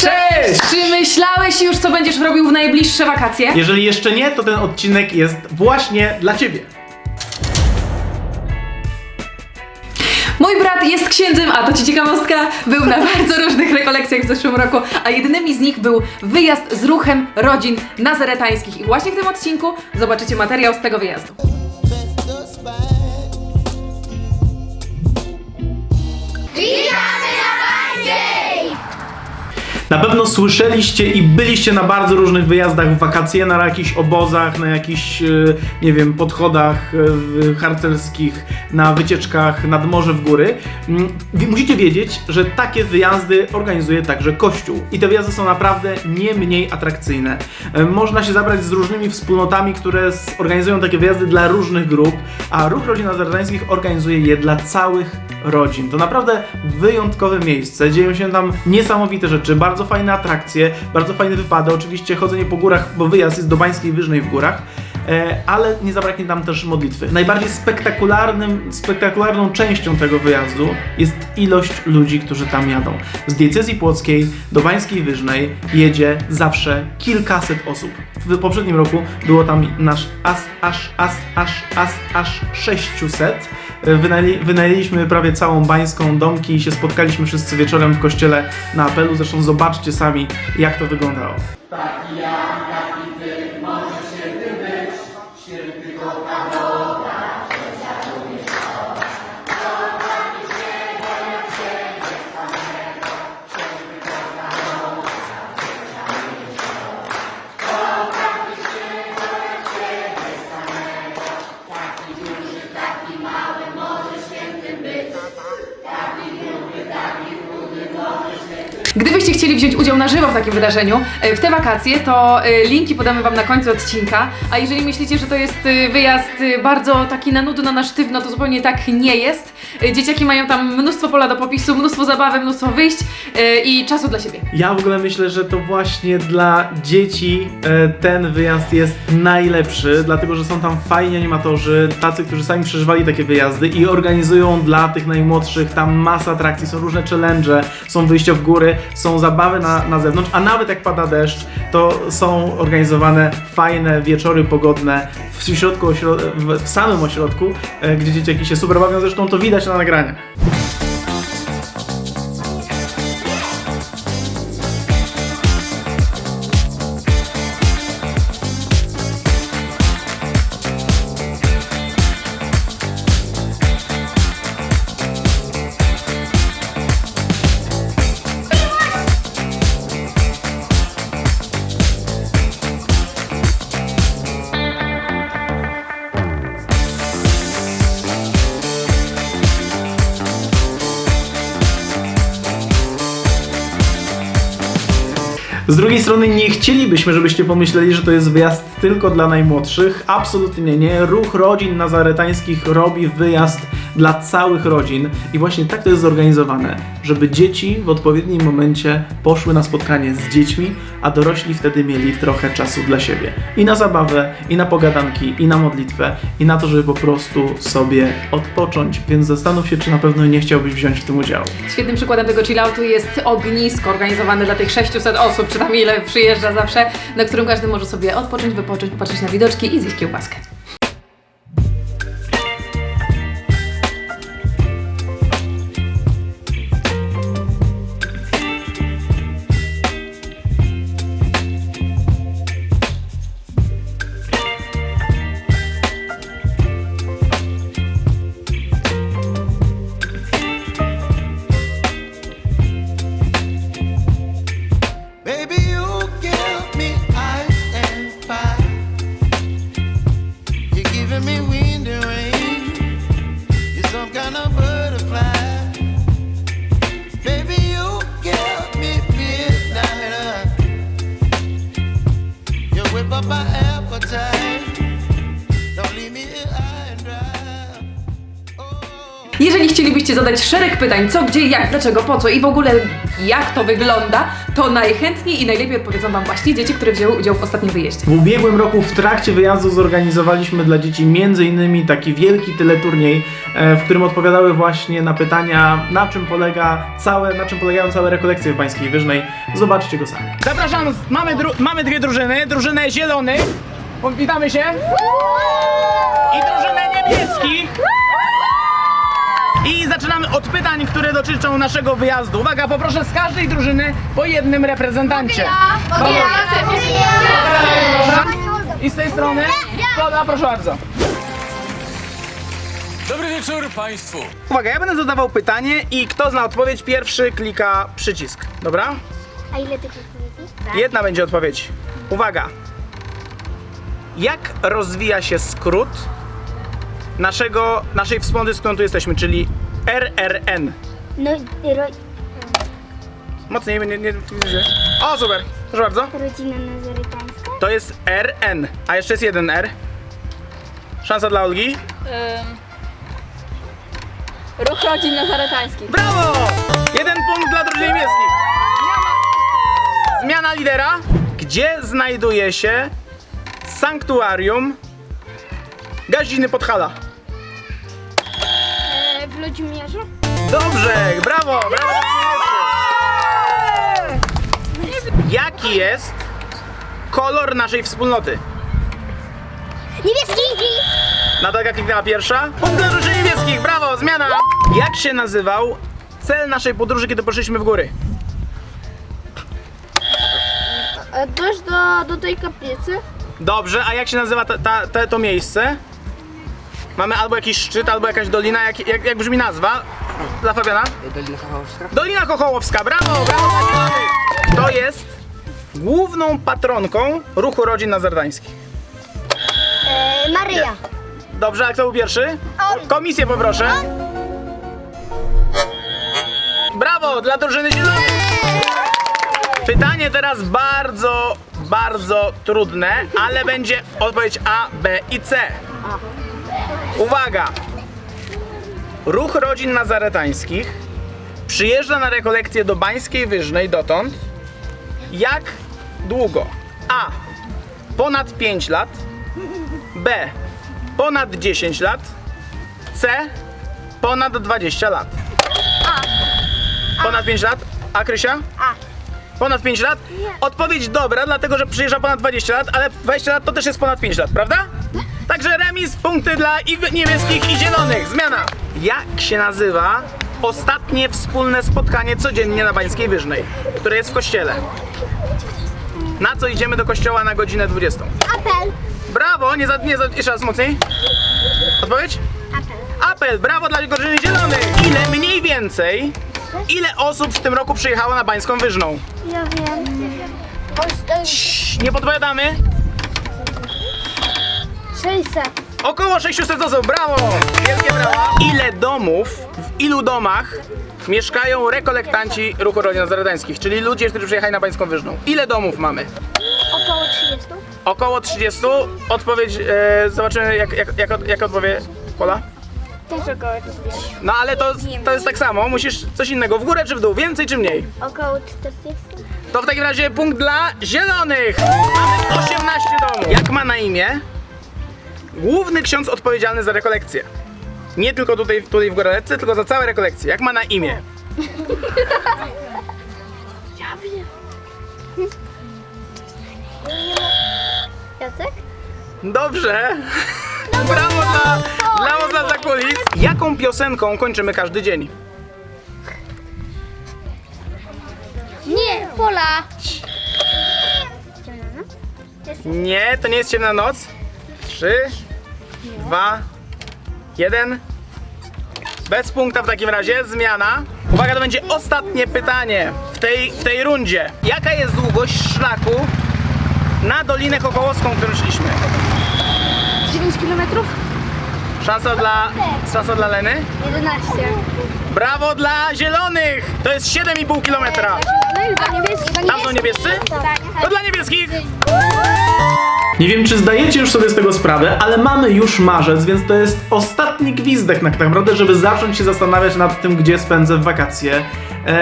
Cześć! Czy myślałeś już, co będziesz robił w najbliższe wakacje? Jeżeli jeszcze nie, to ten odcinek jest właśnie dla Ciebie. Mój brat jest księdzem, a to ci ciekawostka, był na bardzo różnych rekolekcjach w zeszłym roku, a jedynymi z nich był wyjazd z ruchem rodzin nazaretańskich. I właśnie w tym odcinku zobaczycie materiał z tego wyjazdu. Na pewno słyszeliście i byliście na bardzo różnych wyjazdach w wakacje, na jakichś obozach, na jakichś, e, nie wiem, podchodach e, harcerskich, na wycieczkach nad morze w góry. Mm, Musicie wiedzieć, że takie wyjazdy organizuje także Kościół. I te wyjazdy są naprawdę nie mniej atrakcyjne. E, Można się zabrać z różnymi wspólnotami, które organizują takie wyjazdy dla różnych grup, a Ruch Rodzin Nazaretańskich organizuje je dla całych rodzin. To naprawdę wyjątkowe miejsce. Dzieją się tam niesamowite rzeczy, bardzo fajne atrakcje, bardzo fajne wypady. Oczywiście chodzenie po górach, bo wyjazd jest do Bańskiej Wyżnej w górach. e, Ale nie zabraknie tam też modlitwy. Najbardziej spektakularnym, spektakularną częścią tego wyjazdu jest ilość ludzi, którzy tam jadą. Z diecezji płockiej do Bańskiej Wyżnej jedzie zawsze kilkaset osób. W poprzednim roku było tam nasz as, aż, as, aż, as, aż 600. Wynajęli, wynajęliśmy prawie całą bańską domki i się spotkaliśmy wszyscy wieczorem w kościele na apelu. Zresztą zobaczcie sami, jak to wyglądało. Gdybyście chcieli wziąć udział na żywo w takim wydarzeniu e, w te wakacje, to e, linki podamy Wam na końcu odcinka. A jeżeli myślicie, że to jest e, wyjazd bardzo taki na nudno, na sztywno, to zupełnie tak nie jest. E, Dzieciaki mają tam mnóstwo pola do popisu, mnóstwo zabawy, mnóstwo wyjść e, i czasu dla siebie. Ja w ogóle myślę, że to właśnie dla dzieci e, ten wyjazd jest najlepszy, dlatego że są tam fajni animatorzy, tacy, którzy sami przeżywali takie wyjazdy i organizują dla tych najmłodszych tam masa atrakcji, są różne challenge, są wyjścia w góry, są zabawy na, na zewnątrz, a nawet jak pada deszcz, to są organizowane fajne wieczory pogodne w środku, w, samym ośrodku, gdzie dzieciaki się super bawią, zresztą to widać na nagraniach. Z drugiej strony nie chcielibyśmy, żebyście pomyśleli, że to jest wyjazd tylko dla najmłodszych. Absolutnie nie. Ruch rodzin nazaretańskich robi wyjazd dla całych rodzin i właśnie tak to jest zorganizowane, żeby dzieci w odpowiednim momencie poszły na spotkanie z dziećmi, a dorośli wtedy mieli trochę czasu dla siebie. I na zabawę, i na pogadanki, i na modlitwę, i na to, żeby po prostu sobie odpocząć. Więc zastanów się, czy na pewno nie chciałbyś wziąć w tym udziału. Świetnym przykładem tego chilloutu jest ognisko organizowane dla tych 600 osób, czy tam ile przyjeżdża zawsze, na którym każdy może sobie odpocząć, wypocząć, popatrzeć na widoczki i zjeść kiełbaskę. Up my appetite. Jeżeli chcielibyście zadać szereg pytań, co, gdzie, jak, dlaczego, po co i w ogóle jak to wygląda, to najchętniej i najlepiej odpowiedzą Wam właśnie dzieci, które wzięły udział w ostatnim wyjeździe. W ubiegłym roku w trakcie wyjazdu zorganizowaliśmy dla dzieci m.in. taki wielki teleturniej, e, w którym odpowiadały właśnie na pytania, na czym polega całe, na czym polegają całe rekolekcje w Bańskiej Wyżnej. Zobaczcie go sami. Zapraszam, mamy, mamy dwie drużyny, drużynę zielonych, witamy się, i drużynę pytań, które dotyczą naszego wyjazdu. Uwaga, poproszę z każdej drużyny po jednym reprezentancie. I z tej strony? Dobra, proszę bardzo. Dobry wieczór Państwu. Uwaga, ja będę zadawał pytanie i kto zna odpowiedź pierwszy klika przycisk. Dobra? A ile tych odpowiedzi? Tak. Jedna będzie odpowiedź. Uwaga. Jak rozwija się skrót naszego, naszej wspólnoty, z którą tu jesteśmy, czyli RRN? No, ro, Mocniej, nie, nie, nie. O, super. Proszę bardzo. rodzina nazarytańska. To jest RN, a jeszcze jest jeden R. Szansa dla Olgi. Ruch rodzin nazaretańskich. Brawo! Jeden punkt dla drużyny niebieskich. Zmiana, zmiana lidera. Gdzie znajduje się sanktuarium Gaziny Podhala? Dobrze, brawo, brawo. Jaki jest kolor naszej wspólnoty? Niebieski! Natalka kliknęła pierwsza. Punkt dla drużyny niebieskich, brawo, zmiana. Jak się nazywał cel naszej podróży, kiedy poszliśmy w góry? E, Dojść do, do tej kaplicy? Dobrze, a jak się nazywa ta, ta, ta, to miejsce? Mamy albo jakiś szczyt, albo jakaś dolina. Jak, jak, jak brzmi nazwa? Dla Fabiana? Dolina Chochałowska? Dolina Kochołowska, brawo, brawo zielonych. To jest główną patronką ruchu rodzin nazardańskich. E, Maryja. Dobrze, a kto był pierwszy? Komisję poproszę. Brawo, dla drużyny zielonych. Pytanie teraz bardzo, bardzo trudne, ale będzie odpowiedź A, B i C. Uwaga! Ruch rodzin nazaretańskich przyjeżdża na rekolekcję do Bańskiej Wyżnej dotąd. Jak długo? A. Ponad 5 lat. B. Ponad 10 lat. C. Ponad 20 lat. A. Ponad 5 lat. A Krysia? A. Ponad 5 lat? Odpowiedź dobra, dlatego że przyjeżdża ponad 20 lat, ale 20 lat to też jest ponad 5 lat, prawda? Także remis, punkty dla i niebieskich i zielonych. Zmiana. Jak się nazywa ostatnie wspólne spotkanie codziennie na Bańskiej Wyżnej, które jest w kościele? Na co idziemy do kościoła na godzinę 20? Apel. Brawo, nie za, nie za, jeszcze raz mocniej. Odpowiedź? Apel. Apel, brawo dla drużyny zielonych. Ile mniej więcej, ile osób w tym roku przyjechało na Bańską Wyżną? Ja wiem. Cii, Nie podpowiadamy? 600. Około 600 osób, brawo! Wielkie brawa! Ile domów, w ilu domach mieszkają rekolektanci ruchu rodzin nazaretańskich, czyli ludzie, którzy przyjechali na Bańską Wyżną? Ile domów mamy? Około 30. Około 30. Odpowiedź, e, zobaczymy jak, jak, jak, od- jak odpowie Pola. Też około 30. No ale to, to jest tak samo, musisz coś innego, w górę czy w dół, więcej czy mniej? Około 40. To w takim razie punkt dla zielonych! Mamy 18 domów. Jak ma na imię? Główny ksiądz odpowiedzialny za rekolekcję. Nie tylko tutaj, tutaj w Gorelecce, tylko za całe rekolekcje. Jak ma na imię? Jacek? Dobrze. Brawo dla, dla Oza za kulis. Jaką piosenką kończymy każdy dzień? Nie, Pola. Nie, to nie jest ciemna noc. Trzy, dwa, jeden. Bez punkta w takim razie, zmiana. Uwaga, to będzie ostatnie pytanie w tej, w tej rundzie. Jaka jest długość szlaku na Dolinę Kokołowską, którą szliśmy? 9 km? Szansa dla, szansa dla Leny. 11. Brawo dla zielonych! To jest 7,5 kilometra. No i dla niebieskich. Tam są niebiescy? Tak. To dla niebieskich! Nie wiem, czy zdajecie już sobie z tego sprawę, ale mamy już marzec, więc to jest ostatni gwizdek tak naprawdę, żeby zacząć się zastanawiać nad tym, gdzie spędzę wakacje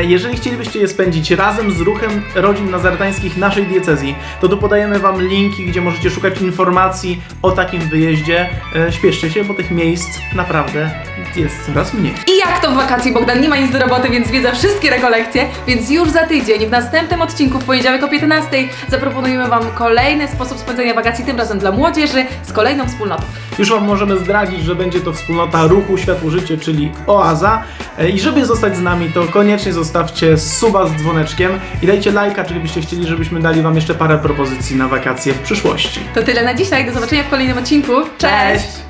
Jeżeli chcielibyście je spędzić razem z ruchem rodzin nazaretańskich naszej diecezji, to tu podajemy Wam linki, gdzie możecie szukać informacji o takim wyjeździe. E, Śpieszcie się, bo tych miejsc naprawdę jest coraz mniej. I jak to w wakacje Bogdan nie ma nic do roboty, więc zwiedza wszystkie rekolekcje, więc już za tydzień w następnym odcinku w poniedziałek o 15 zaproponujemy Wam kolejny sposób spędzenia wakacji, tym razem dla młodzieży z kolejną wspólnotą. Już Wam możemy zdradzić, że będzie to wspólnota ruchu Światło Życie, czyli Oaza. E, I żeby zostać z nami, to koniecznie zostawcie suba z dzwoneczkiem i dajcie lajka, czy byście chcieli, żebyśmy dali Wam jeszcze parę propozycji na wakacje w przyszłości. To tyle na dzisiaj, do zobaczenia w kolejnym odcinku. Cześć!